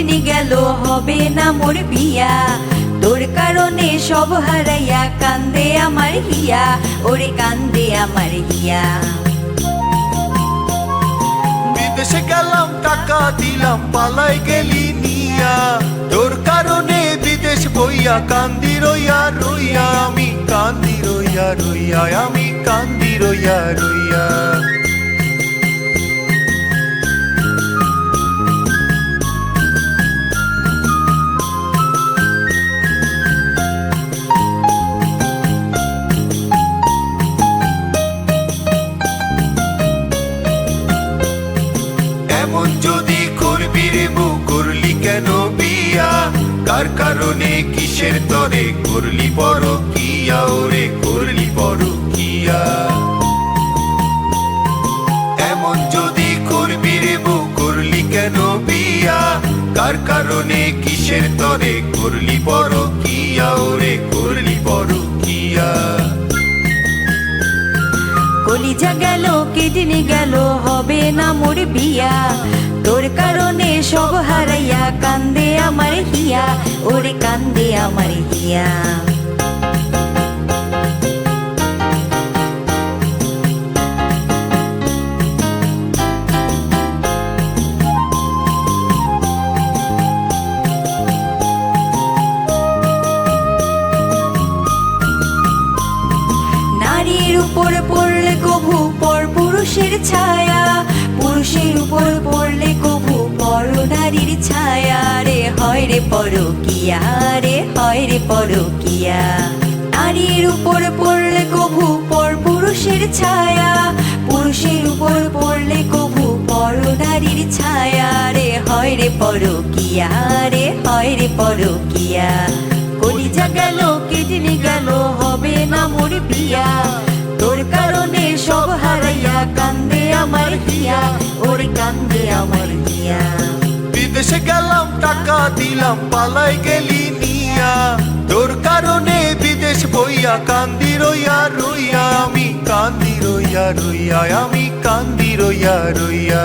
গেল গেল, হবে না মোর বিয়া। তোর কারণে সব হারাইয়া কান্দে আমার হিয়া, ওরে কান্দে আমার হিয়া। বিদেশে গেলাম, টাকা দিলাম, পালাই গেলি নিয়া তোর কারণে বিদেশ বইয়া, কান্দি রইয়া রইয়া, আমি কান্দি রইয়া রইয়া, আমি কান্দি রইয়া রইয়া। যদি করবি রে বউ কেন বিয়া কার কারণে কিসের তরে করলি বড় কিয়া ওরে করলি বড় কিয়া এমন যদি করবি রে কেন বিয়া কার কারণে কিসের তরে করলি বড় কিয়া ওরে করলি বড় কিয়া কলিজা গেল, কিডনি গেল, হবে না মোর বিয়া। তোর কারণে সব হারাইয়া, কান্দে আমার হিয়া, ওরে কান্দে আমার হিয়া। নারীর উপর পড়লে কভু পর পুরুষের ছায়া পুরুষের উপর পড়লে কভু পর নারীর ছায়া। রে হয় রে পর কিয়া রে হয় রে পর কিয়া নারীর উপর পড়লে কভু পর পুরুষের ছায়া। পুরুষের উপর পড়লে কভু পর নারীর ছায়া। রে হয় রে পর কিয়া রে হয় রে পর কিয়া কলিজা গেল কিডনি টাকা দিলাম, পালাই গেলি নিয়া। তোর কারণে বিদেশ বইয়া, কান্দি রইয়া রইয়া, আমি কান্দি রইয়া রইয়া, আমি কান্দি রইয়া রইয়া।